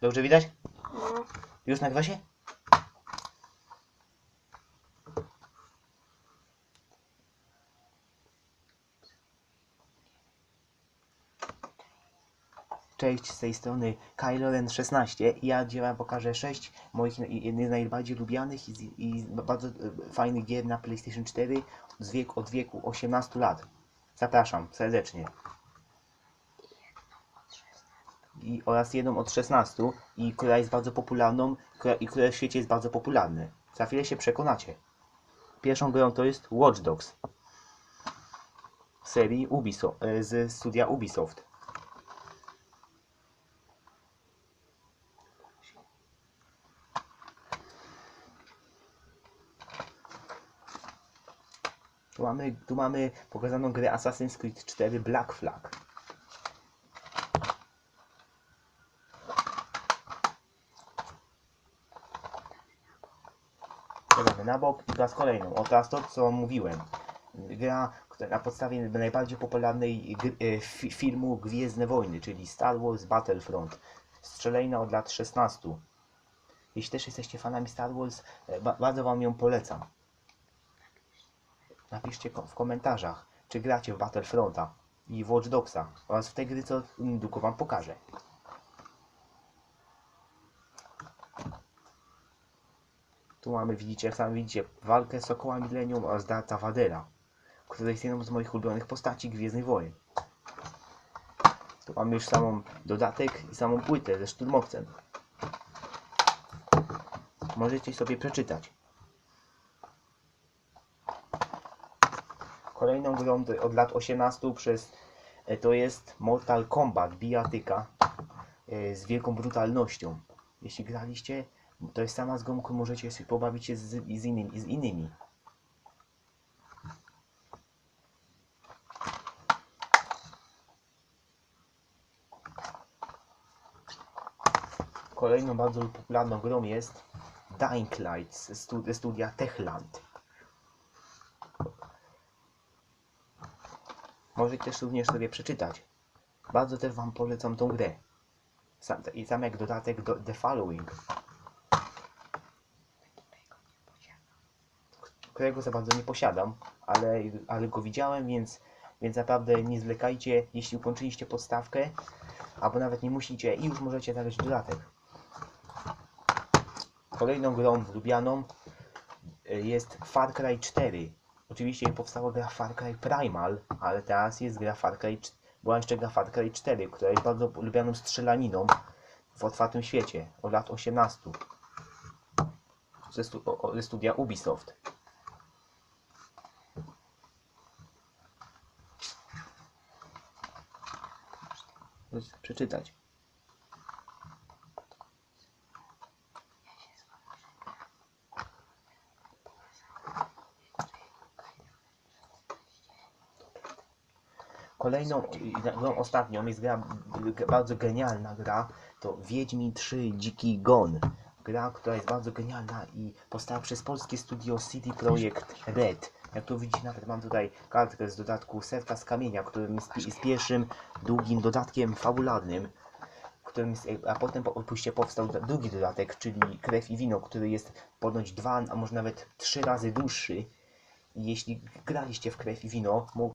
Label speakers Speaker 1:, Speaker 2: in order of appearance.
Speaker 1: Dobrze widać?
Speaker 2: No.
Speaker 1: Już nagrywa się? Cześć, z tej strony KyloRen 16 i ja dzisiaj wam pokażę 6 moich na- jednych z najbardziej lubianych i, i bardzo e, fajnych gier na PlayStation 4 z wieku, od wieku 18 lat. Zapraszam serdecznie. I, oraz jedną od 16 i która jest bardzo popularną która, i która w świecie jest bardzo popularny. Za chwilę się przekonacie. Pierwszą grą to jest Watch Dogs serii Ubisoft, e, z studia Ubisoft. Tu mamy, tu mamy pokazaną grę Assassin's Creed 4 Black Flag. Na bok i raz kolejną. O teraz to, co mówiłem. Gra na podstawie najbardziej popularnej e, fi, filmu Gwiezdne Wojny, czyli Star Wars Battlefront. Strzelejna od lat 16. Jeśli też jesteście fanami Star Wars, e, ba, bardzo Wam ją polecam. Napiszcie w komentarzach, czy gracie w Battlefronta i Watch Dogsa oraz w te gry, co niedługo Wam pokażę. Tu mamy, widzicie, jak sami widzicie, walkę z Sokoła Millennium oraz Darta Vadera, który jest jedną z moich ulubionych postaci Gwiezdnych Wojen. Tu mamy już samą dodatek i samą płytę ze szturmowcem. Możecie sobie przeczytać. Kolejną grą od lat 18 przez e, to jest Mortal Kombat bijatyka e, z wielką brutalnością. Jeśli graliście, to jest sama z którą możecie sobie pobawić się z, z, innymi, z innymi. Kolejną bardzo popularną grą jest Dying Light ze stu- ze studia Techland. Możecie też również sobie przeczytać. Bardzo też Wam polecam tą grę. Sam, I sam jak dodatek do The Following. Którego za bardzo nie posiadam, ale, ale go widziałem, więc, więc naprawdę nie zwlekajcie, jeśli ukończyliście podstawkę, albo nawet nie musicie i już możecie zagrać dodatek. Kolejną grą lubianą y, jest Far Cry 4. Oczywiście powstała gra Far Cry Primal, ale teraz jest gra Far Cry, była jeszcze gra Far Cry 4, która jest bardzo lubianą strzelaniną w otwartym świecie od lat 18. Ze, ze studia Ubisoft. Przeczytać. Kolejną, i na- grą ostatnią jest gra, bardzo genialna gra, to Wiedźmin 3 Dziki Gon. Gra, która jest bardzo genialna i powstała przez polskie studio CD Projekt Red. Jak tu widzicie, nawet mam tutaj kartkę z dodatku Serca z Kamienia, który jest, jest pierwszym długim dodatkiem fabularnym, którym jest, a potem po- oczywiście powstał drugi dodatek, czyli Krew i Wino, który jest ponoć dwa, a może nawet trzy razy dłuższy. I jeśli graliście w Krew i Wino,